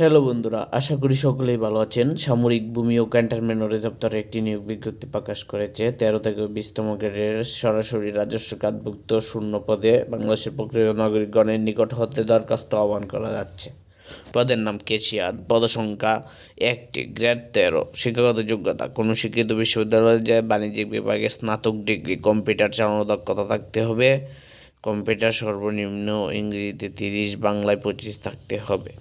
Hello বন্ধুরা, আশা করি সকলেই ভালো আছেন। সামরিক ভূমি ও ক্যান্টনমেন্ট অধিদপ্তর একটি নিয়োগ বিজ্ঞপ্তি প্রকাশ করেছে। তেরো থেকে বিশতম গ্রেডের সরাসরি রাজস্ব খাতভুক্ত শূন্য পদে বাংলাদেশের প্রকৃত নাগরিকগণের নিকট হতে দরখাস্ত আহ্বান করা যাচ্ছে। পদের নাম কেশিয়ার পদসংখ্যা একটি, গ্রেড তেরো। শিক্ষাগত যোগ্যতা, কোনো শিক্ষিত বিশ্ববিদ্যালয়ে বাণিজ্যিক বিভাগে স্নাতক ডিগ্রি, কম্পিউটার চালানোর দক্ষতা থাকতে হবে। কম্পিউটার সর্বনিম্ন ইংরেজিতে তিরিশ, বাংলায় পঁচিশ থাকতে হবে।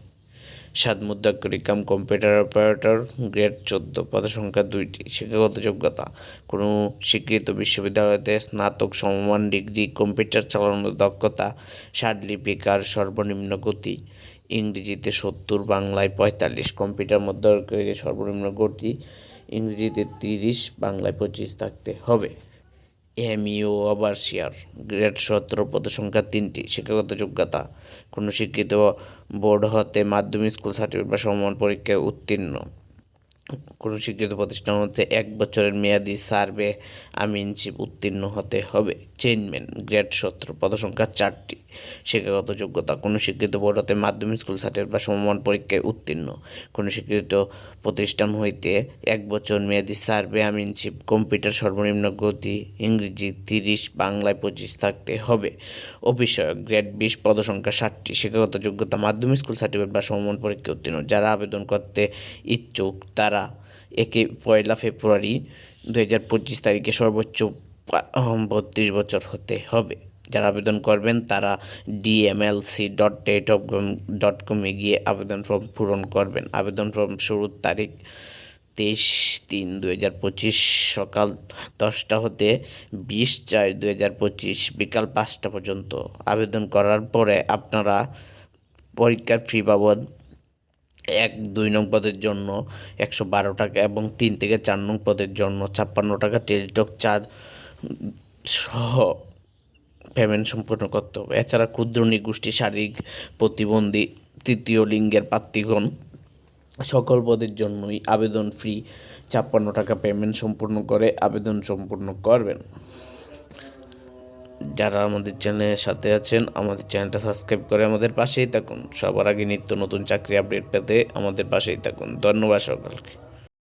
সাত মুদ্রাক্ষরিক কাম কম্পিউটার অপারেটর গ্রেড চোদ্দ, পদসংখ্যা দুইটি, শিক্ষাগত যোগ্যতা। কোনো স্বীকৃত বিশ্ববিদ্যালয়তে স্নাতক সমমান ডিগ্রি কম্পিউটার চালানোর দক্ষতা, ষাট লিপিকার সর্বনিম্ন গতি, ইংরেজিতে সত্তর, বাংলায় পঁয়তাল্লিশ কম্পিউটার মুদ্রাক্ষরিকের সর্বনিম্ন গতি, ইংরেজিতে তিরিশ, বাংলায় পঁচিশ থাকতে হবে। এমইও শেয়ার গ্রেড সতেরো, পদসংখ্যা তিনটি, শিক্ষাগত যোগ্যতা। কোনো শিক্ষিত বোর্ড হতে মাধ্যমিক স্কুল সার্টিফিকেট বা সমমান পরীক্ষায় উত্তীর্ণ। কোনো শিক্ষিত প্রতিষ্ঠান হতে এক বছরের মেয়াদি সার্ভে আমিনশিপ উত্তীর্ণ হতে হবে। চেইনম্যান গ্রেড সতেরো পদসংখ্যা চারটি শিক্ষাগত যোগ্যতা, কোনো শিক্ষিত বোর্ড হতে মাধ্যমিক স্কুল সার্টিফিকেট বা সমমান পরীক্ষায় উত্তীর্ণ। কোনো শিক্ষিত প্রতিষ্ঠান হইতে এক বছর মেয়াদি সার্ভে আমিনশিপ কম্পিউটার সর্বনিম্ন গতি, ইংরেজি তিরিশ, বাংলায় পঁচিশ থাকতে হবে। অফিসয়ক গ্রেড বিশ পদসংখ্যা ষাটটি, শিক্ষাগত যোগ্যতা, মাধ্যমিক স্কুল সার্টিফিকেট বা সমমান পরীক্ষায় উত্তীর্ণ। যারা আবেদন করতে ইচ্ছুক, তারা একে পয়লা ফেব্রুয়ারি দু হাজার পঁচিশ তারিখে সর্বোচ্চ বত্রিশ বছর হতে হবে। যারা আবেদন করবেন, তারা DMLC dot date of dot কমে গিয়ে আবেদন ফর্ম পূরণ করবেন। আবেদন ফর্ম শুরুর তারিখ তেইশ তিন দু হাজার পঁচিশ, সকাল দশটা হতে বিশ চার দু হাজার পঁচিশ, বিকাল পাঁচটা পর্যন্ত। আবেদন করার পরে আপনারা পরীক্ষার ফি বাবদ এক, দুই নং পদের জন্য একশো বারো টাকা এবং তিন থেকে চার নং পদের জন্য ছাপ্পান্ন টাকা টেলিটক চার্জ সহ পেমেন্ট সম্পূর্ণ করতে হবে এছাড়া ক্ষুদ্র নিগোষ্ঠী, শারীরিক প্রতিবন্ধী, তৃতীয় লিঙ্গের প্রার্থীগণ সকল পদের জন্যই আবেদন ফ্রি। ছাপ্পান্ন টাকা পেমেন্ট সম্পূর্ণ করে আবেদন সম্পূর্ণ করবেন। যারা আমাদের চ্যানেলের সাথে আছেন, আমাদের চ্যানেলটা সাবস্ক্রাইব করে আমাদের পাশেই থাকুন। সবার আগে নিত্য নতুন চাকরি আপডেট পেতে আমাদের পাশেই থাকুন। ধন্যবাদ সকলকে।